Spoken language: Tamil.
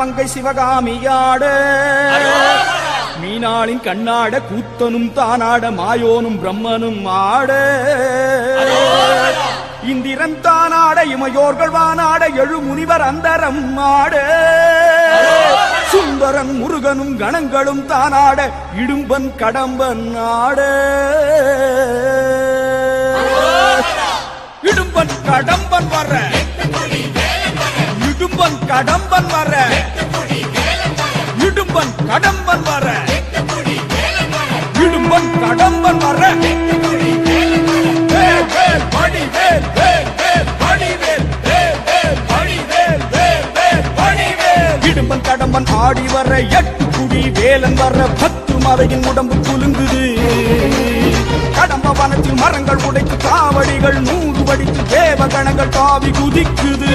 மங்கை சிவகாமியாட மீனாளின் கண்ணாட கூத்தனும் தானாட மாயோனும் பிரம்மனும் ஆட. இந்திரன் தானாட இமையோர்கள் வானாட எழு முனிவர் அந்தரம் ஆட. சுந்தரன் முருகனும் கணங்களும் தானாட இடும்பன் கடம்பன் ஆட. இடும்பன் கடம்பன் வர்ற. இடும்பன் கடம்பன் வர. இடும்பன் கடம்பன் வர. இடும்பன் கடம்பன் வர. இடும்பன் கடம்பன் ஆடி வர எட்டு குடி வேலன் வர பத்து மலையின் உடம்பு குலுங்குது. கடம்ப வனத்தில் மரங்கள் உடைத்து காவடிகள் நூறு வடித்து தேவகணங்கள் தாவி குதிக்குது.